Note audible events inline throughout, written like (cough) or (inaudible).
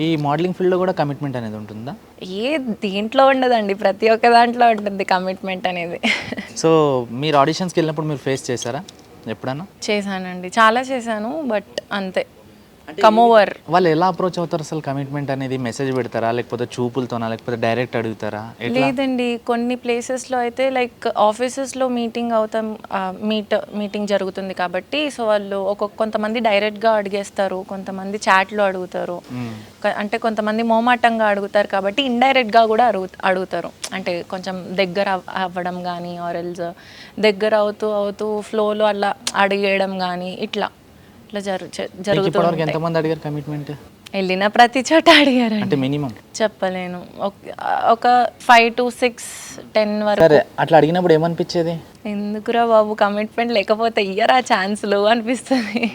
ఈ మోడలింగ్ ఫీల్డ్లో కూడా కమిట్మెంట్ అనేది ఉంటుందా? ఏ దీంట్లో ఉండదండి ప్రతి ఒక్క దాంట్లో ఉంటుంది కమిట్మెంట్ అనేది. సో మీరు ఆడిషన్స్కి వెళ్ళినప్పుడు మీరు ఫేస్ చేశారా? ఎప్పుడన్నా? చేశానండి చాలా చేశాను బట్ అంతే. కమ్ ఓవర్ వాళ్ళు ఎలా అప్రోచ్ అవుతారు అసలు కమిట్మెంట్ అనేది? మెసేజ్ పెడతారా? లేకపోతే చూపులతోనా? లేకపోతే డైరెక్ట్ అడుగుతారా? లేదండి. కొన్ని ప్లేసెస్లో అయితే లైక్ ఆఫీసెస్లో మీటింగ్ అవుతాం మీట్ మీటింగ్ జరుగుతుంది కాబట్టి సో వాళ్ళు ఒక్కొక్క కొంతమంది డైరెక్ట్గా అడిగేస్తారు కొంతమంది చాట్లో అడుగుతారు. అంటే కొంతమంది మోమాటంగా అడుగుతారు కాబట్టి ఇండైరెక్ట్గా కూడా అడుగు అడుగుతారు. అంటే కొంచెం దగ్గర అవ్- అవ్వడం కానీ ఆరెల్స్ దగ్గర అవుతూ అవుతూ ఫ్లోలో అలా అడిగేయడం కానీ ఇట్లా. ఇట్లా జరు జ- మీకు జరుగుతూ ఇప్పటివరకు ఉంటాయి. ఎంతమంది అడిగారు కమిట్మెంట్ వెళ్ళిన ప్రతి చోట అడిగారండి. అంటే మినిమం చెప్పలేను. ఒక- ఒక ఫైవ్ టు సిక్స్ టెన్ వరకు. సరే అట్లా అడిగినప్పుడు ఏమనిపించేది? ఎందుకురా బాబు కమిట్మెంట్ లేకపోతే ఇయ్యరా ఛాన్స్లు అనిపిస్తుంది.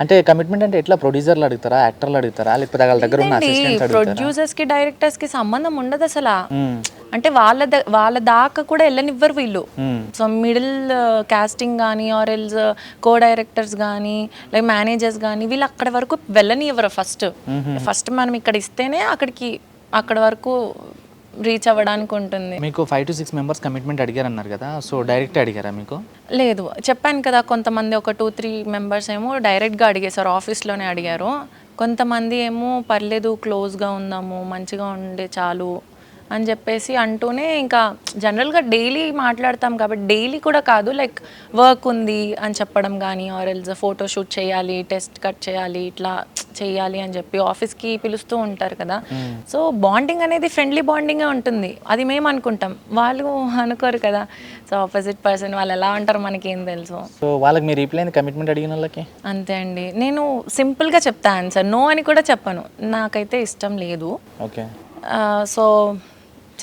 అంటే కమిట్మెంట్ అంటే ఎట్లా? ప్రొడ్యూసర్లు అడుగుతారా? యాక్టర్లు అడుగుతారా? లేకపోతే వాళ్ళ దగ్గర ఉన్న అసిస్టెంట్స్ అడుగుతారా? ప్రొడ్యూసర్స్కి డైరెక్టర్స్కి సంబంధం ఉండదు అసలు మ్మ్. అంటే వాళ్ళ వాళ్ళ దాకా కూడా వెళ్ళనివ్వరు వీళ్ళు. సో మిడిల్ కాస్టింగ్ కానీ ఆర్ ఎల్స్ కో డైరెక్టర్స్ కానీ లైక్ మేనేజర్స్ కానీ వీళ్ళు అక్కడ వరకు వెళ్ళనివ్వరు ఫస్ట్ ఫస్ట్ మనం ఇక్కడ ఇస్తేనే అక్కడికి అక్కడ వరకు రీచ్ అవ్వడానికి ఉంటుంది. మీకు five to six members commitment అడిగారు అన్నారు కదా సో డైరెక్ట్ అడిగారా మీకు? లేదు. చెప్పాను కదా కొంతమంది ఒక టూ త్రీ మెంబర్స్ ఏమో డైరెక్ట్గా అడిగేశారు ఆఫీస్లోనే అడిగారు. కొంతమంది ఏమో పర్లేదు క్లోజ్గా ఉందాము మంచిగా ఉండే చాలు. అని చెప్పేసి అంటూనే ఇంకా జనరల్గా డైలీ మాట్లాడతాం కాబట్టి డైలీ కూడా కాదు లైక్ వర్క్ ఉంది అని చెప్పడం కానీ ఆర్ ఎల్స్ ఫోటో షూట్ చేయాలి టెస్ట్ కట్ చేయాలి ఇట్లా చేయాలి అని చెప్పి ఆఫీస్కి పిలుస్తూ ఉంటారు కదా. సో బాండింగ్ అనేది ఫ్రెండ్లీ బాండింగే ఉంటుంది. అది మేము అనుకుంటాం. వాళ్ళు అనుకోరు కదా. సో ఆపోజిట్ పర్సన్ వాళ్ళు ఎలా ఉంటారు మనకేం తెలుసు. సో వాళ్ళకి మీరు రీప్లై కమిట్మెంట్ అడిగిన వాళ్ళకి? అంతే అండి. నేను సింపుల్గా చెప్తా ఆన్సర్ నో అని కూడా చెప్పను. నాకైతే ఇష్టం లేదు. ఓకే సో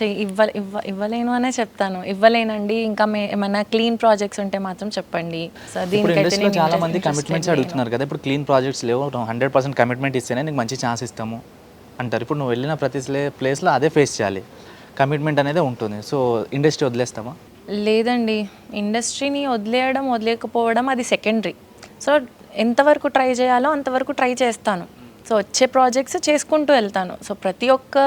ఇవ్వ ఇవ్వ ఇవ్వలేను అనే చెప్తాను. ఇవ్వలేనండి. ఇంకా మే ఏమైనా క్లీన్ ప్రాజెక్ట్స్ ఉంటే మాత్రం చెప్పండి. సో దీనికైతే నేను చాలా మంది కమిట్మెంట్స్ లేను. అడుగుతున్నారు కదా. ఇప్పుడు క్లీన్ ప్రాజెక్ట్స్ లేవు. హండ్రెడ్ పర్సెంట్ కమిట్మెంట్ ఇస్తేనే నీకు మంచి ఛాన్స్ ఇస్తాము అంటారు. ఇప్పుడు నువ్వు వెళ్ళిన ప్రతి ప్లేస్లో అదే ఫేస్ చేయాలి. కమిట్మెంట్ అనేది ఉంటుంది. సో ఇండస్ట్రీ వదిలేస్తామా లేదండి. ఇండస్ట్రీని వదిలేయడం వదిలేకపోవడం అది సెకండరీ సో ఎంతవరకు ట్రై చేయాలో అంతవరకు ట్రై చేస్తాను. సో వచ్చే ప్రాజెక్ట్స్ చేసుకుంటూ వెళ్తాను. సో ప్రతి ఒక్క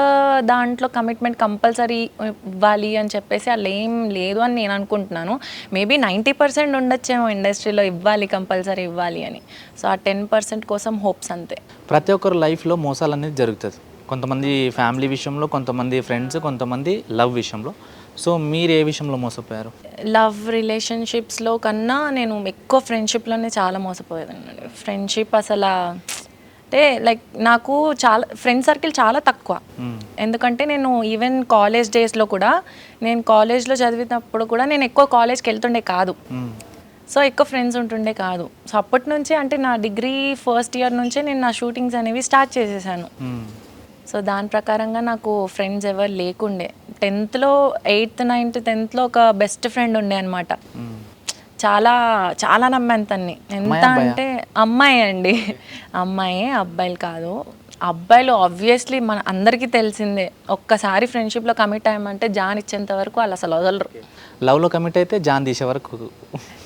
దాంట్లో కమిట్మెంట్ కంపల్సరీ ఇవ్వాలి అని చెప్పేసి అలా ఏం లేదు అని నేను అనుకుంటున్నాను. మేబీ నైంటీ పర్సెంట్ ఉండొచ్చేమో ఇండస్ట్రీలో ఇవ్వాలి కంపల్సరీ ఇవ్వాలి అని. సో ఆ టెన్ పర్సెంట్ కోసం హోప్స్ అంతే. ప్రతి ఒక్కరు లైఫ్లో మోసాలు అనేది జరుగుతుంది. కొంతమంది ఫ్యామిలీ విషయంలో కొంతమంది ఫ్రెండ్స్ కొంతమంది లవ్ విషయంలో. సో మీరు ఏ విషయంలో మోసపోయారు? లవ్ రిలేషన్షిప్స్లో కన్నా నేను ఎక్కువ ఫ్రెండ్షిప్లోనే చాలా మోసపోయేదాన్ని. ఫ్రెండ్షిప్ అసలు అంటే లైక్ నాకు చాలా ఫ్రెండ్ సర్కిల్ చాలా తక్కువ. ఎందుకంటే నేను ఈవెన్ కాలేజ్ డేస్లో కూడా నేను కాలేజ్లో చదివినప్పుడు కూడా నేను ఎక్కువ కాలేజ్కి వెళ్తుండే కాదు. మ్మ్. సో ఎక్కువ ఫ్రెండ్స్ ఉంటుండే కాదు. సో అప్పటి నుంచి అంటే నా డిగ్రీ ఫస్ట్ ఇయర్ నుంచే నేను నా షూటింగ్స్ అనేవి స్టార్ట్ చేసేసాను. మ్మ్. సో దాని ప్రకారంగా నాకు ఫ్రెండ్స్ ఎవరు లేకుండే. టెన్త్లో ఎయిత్ నైన్త్ టెన్త్లో ఒక బెస్ట్ ఫ్రెండ్ ఉండే అనమాట. చాలా చాలా నమ్మాను తన్ని. ఎంత అంటే అమ్మాయి అండి. అమ్మాయి అబ్బాయిలు కాదు. అబ్బాయిలు ఆబ్వియస్లీ మన అందరికీ తెలిసిందే. ఒక్కసారి ఫ్రెండ్షిప్లో కమిట్ అయ్యామంటే జాన్ ఇచ్చేంత వరకు వాళ్ళు అసలు వదలరు. లవ్లో కమిట్ అయితే జాన్ తీసే వరకు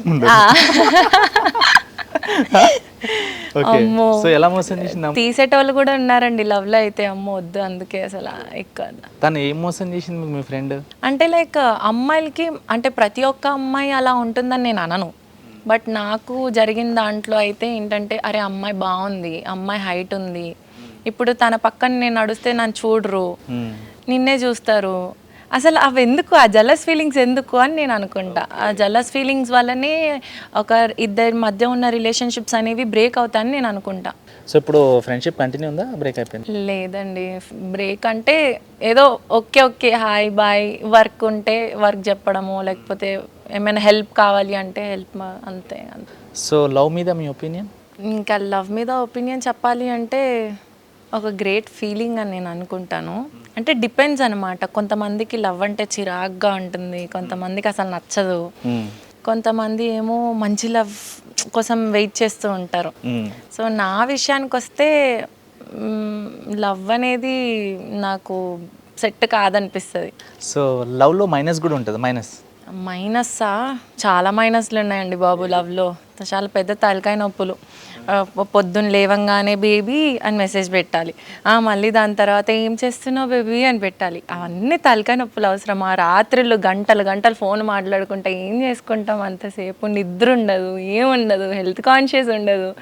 (laughs) (laughs) అమ్మో. సో ఎలా మోసం చేసింది అమ్మ? తీసేటోళ్ళు కూడా ఉన్నారండి లవ్లో అయితే. అమ్మో వద్దు అందుకే అసలు ఎక్కువ. తను ఏం మోసం చేసింది మీ ఫ్రెండ్ అంటే లైక్ అమ్మాయిలకి అంటే ప్రతి ఒక్క అమ్మాయి అలా ఉంటుందని నేను అనను. బట్ నాకు జరిగిన దాంట్లో అయితే ఏంటంటే అరే అమ్మాయి బాగుంది అమ్మాయి హైట్ ఉంది. ఇప్పుడు తన పక్కన నేను నడుస్తే నన్ను చూడరు. నిన్నే చూస్తారు. అసలు అవి ఎందుకు ఆ జలస్ ఫీలింగ్స్ ఎందుకు అని నేను అనుకుంటా. ఆ జలస్ ఫీలింగ్స్ వల్లనే ఒక ఇద్దరి మధ్య ఉన్న రిలేషన్షిప్స్ అనేవి బ్రేక్ అవుతాయని నేను అనుకుంటా. సో ఇప్పుడు ఫ్రెండ్షిప్ కంటిన్యూ ఉందా? బ్రేక్ అయిపోయింది? లేదండి. బ్రేక్ అంటే ఏదో okay okay hi bye work ఉంటే వర్క్ చెప్పడము లేకపోతే ఏమైనా హెల్ప్ కావాలి అంటే హెల్ప్ అంతే అంతే. సో లవ్ మీద మీ ఒపీనియన్? ఇంకా లవ్ మీద ఒపీనియన్ చెప్పాలి అంటే ఒక గ్రేట్ ఫీలింగ్ అని నేను అనుకుంటాను. అంటే డిపెండ్స్ అనమాట కొంతమందికి లవ్ అంటే చిరాగ్గా ఉంటుంది. కొంతమందికి అసలు నచ్చదు. కొంతమంది ఏమో మంచి లవ్ కోసం వెయిట్ చేస్తూ ఉంటారు. సో నా విషయానికి వస్తే లవ్ అనేది నాకు సెట్ కాదనిపిస్తుంది. సో లవ్లో మైనస్ కూడా ఉంటుంది. మైనస్ మైనస్సా చాలా మైనస్లు ఉన్నాయండి బాబు లవ్లో. చాలా పెద్ద తలకాయ నొప్పులు. పొద్దున్న లేవంగానే బేబీ అని మెసేజ్ పెట్టాలి. ఆ, మళ్ళీ దాని తర్వాత ఏం చేస్తున్నావు బేబీ అని పెట్టాలి. అవన్నీ తలకాయ నొప్పులు అవసరం ఆ రాత్రులు గంటలు గంటలు ఫోన్ మాట్లాడుకుంటా ఏం చేసుకుంటాం? అంతసేపు నిద్ర ఉండదు ఏం ఉండదు హెల్త్ కాన్షియస్ ఉండదు.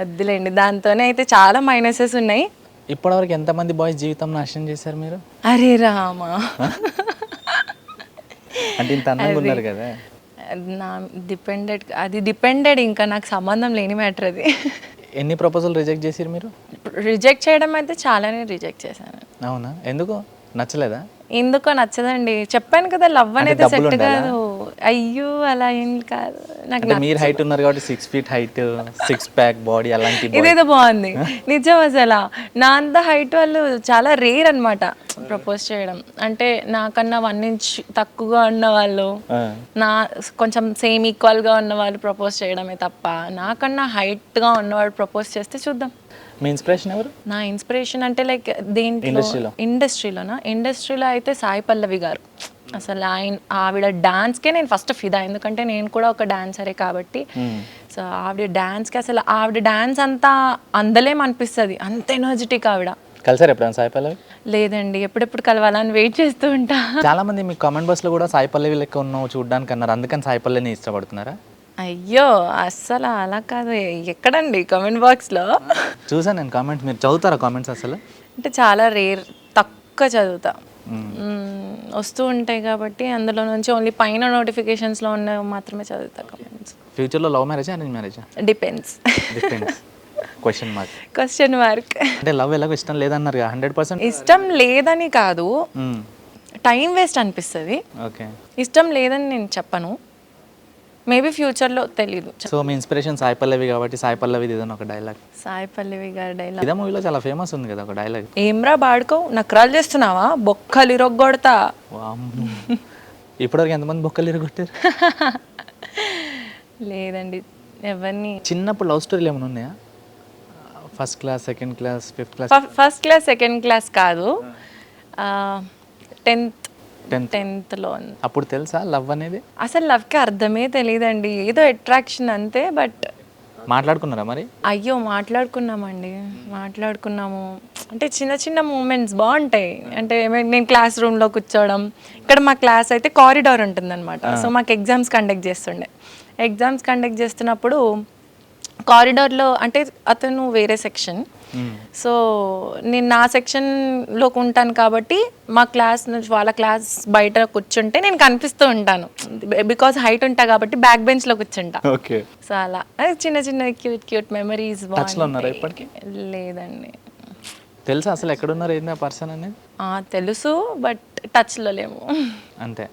వద్దులేండి దాంతోనే అయితే చాలా మైనసెస్ ఉన్నాయి. ఇప్పటివరకు ఎంతమంది బాయ్స్ జీవితం నాశనం చేశారు మీరు? అరే రామా. అంటే ఇంత అందంగా ఉన్నారు కదా. నా డిపెండెడ్ అది డిపెండెడ్ ఇంకా నాకు సంబంధం లేని మ్యాటర్ అది. ఎన్ని ప్రపోజల్ రిజెక్ట్ చేసిరు మీరు? రిజెక్ట్ చేయడం అయితే చాలానే రిజెక్ట్ చేశాను. అవునా? ఎందుకు? నచ్చలేదా? ఎందుకో నచ్చదండి. చెప్పాను కదా లవ్ అనేది సెట్? కాదు. అయ్యో అలా ఏం కాదు. నాకు మీరు హైట్ ఉన్నారు కాబట్టి six feet height six pack body అలాంటి. ఇదేదో బాగుంది. నిజం అసలు. నా అంత హైట్ వాళ్ళు చాలా రేర్ అన్నమాట ప్రపోజ్ చేయడం. అంటే నాకన్నా వన్ ఇంచ్ తక్కువగా ఉన్న వాళ్ళు నా కొంచెం సేమ్ ఈక్వల్గా ఉన్న వాళ్ళు ప్రపోజ్ చేయడమే తప్ప నాకన్నా హైట్గా ఉన్నవాడు ప్రపోజ్ చేస్తే చూద్దాం. మీ ఇన్స్పిరేషన్ ఎవరు? నా ఇన్స్పిరేషన్ అంటే లైక్ దేంట్లో? ఇండస్ట్రీలో. ఇండస్ట్రీలోనా ఇండస్ట్రీలో అయితే సాయి పల్లవి గారు. అసలు ఆయన ఆవిడ డాన్స్కే నేను ఫస్ట్ ఫిదా. ఎందుకంటే నేను కూడా ఒక డాన్సరే కాబట్టి. మ్మ్. సో ఆవిడ డాన్స్కి అసలు ఆవిడ డాన్స్ అంతా అందలేం అనిపిస్తుంది. అంత ఎనర్జెటిక్ ఆవిడ. కలిసారు ఎప్పుడైనా సాయి పల్లవి? లేదండి ఎప్పుడెప్పుడు కలవాలని వెయిట్ చేస్తూ ఉంటా. చాలా మంది మీ కామెంట్ బాక్స్లో కూడా సాయి పల్లవి లెక్క ఉన్నావు చూడడానికి అన్నారు. అందుకని సాయి పల్లవిని ఇష్టపడుతున్నారా? అయ్యో అస్సలు అలా కాదు. ఎక్కడండి కామెంట్ బాక్స్లో? చూసాను నేను కామెంట్స్. మీరు చదువుతారా కామెంట్స్ అసలు? అంటే చాలా రేర్ తక్కువ చదువుతా. వస్తూ ఉంటాయి కాబట్టి అందులో నుంచి ఓన్లీ పైన నోటిఫికేషన్స్లో ఉన్నవి మాత్రమే చదువుతా కామెంట్స్ ఫ్యూచర్లో లవ్ మ్యారేజా అరేంజ్ మ్యారేజా depends depends question mark question mark అంటే లవ్ ఎలాగో ఇష్టం లేదన్నారు హండ్రెడ్ పర్సెంట్ ఇష్టం లేదని కాదు. టైం వేస్ట్ అనిపిస్తుంది. ఓకే ఇష్టం లేదని నేను చెప్పను. మేబీ ఫ్యూచర్లో తెలీదు. సో మీ ఇన్స్పిరేషన్ సాయి పల్లవి కాబట్టి సాయి పల్లవిది ఏదైనా ఒక డైలాగ్ సాయి పల్లవి గారి డైలాగ్ ఇదే మూవీలో చాలా ఫేమస్ ఉంది కదా ఒక డైలాగ్ ఏమ్రా బాడుకో నకరాలు చేస్తున్నావా? బొక్కలు ఇరగొడతా. ఇప్పటివరకు ఎంతమంది బొక్కలు ఇరగొట్టారు? (laughs) లేదండి ఎవరిని? చిన్నప్పుడు లవ్ స్టోరీలు ఏమైనా ఉన్నాయా? First class second class fifth class first class second class కాదు. టెన్త్ టెన్త్లో అప్పుడు తెలుసా లవ్ అనేది? అసలు లవ్కి అర్థమే తెలియదండి. ఏదో అట్రాక్షన్ అంతే బట్ మాట్లాడుకున్నారా మరి? అయ్యో మాట్లాడుకున్నామండి. మాట్లాడుకున్నాము. అంటే చిన్న చిన్న మూమెంట్స్ బాగుంటాయి. అంటే నేను క్లాస్ రూమ్లో కూర్చోవడం ఇక్కడ మా క్లాస్ అయితే కారిడార్ ఉంటుందన్నమాట. సో మాకు ఎగ్జామ్స్ కండక్ట్ చేస్తుండే. ఎగ్జామ్స్ కండక్ట్ చేస్తున్నప్పుడు కారిడార్లో అంటే అతను వేరే సెక్షన్. సో నేను నా సెక్షన్లోకి ఉంటాను కాబట్టి మా క్లాస్ నుంచి వాళ్ళ క్లాస్ బయట కూర్చుంటే నేను కనిపిస్తూ ఉంటాను. బికాస్ హైట్ ఉంటా కాబట్టి బ్యాక్ బెంచ్లో కూర్చుంటా. ఓకే. సో అలా. చిన్న చిన్న క్యూట్ క్యూట్ మెమరీస్లో? లేదండి. తెలుసా? అసలు ఎక్కడున్నారు? ఏంది ఆ పర్సన్ అనేది? తెలుసు బట్ టచ్లో లేము. అంతే.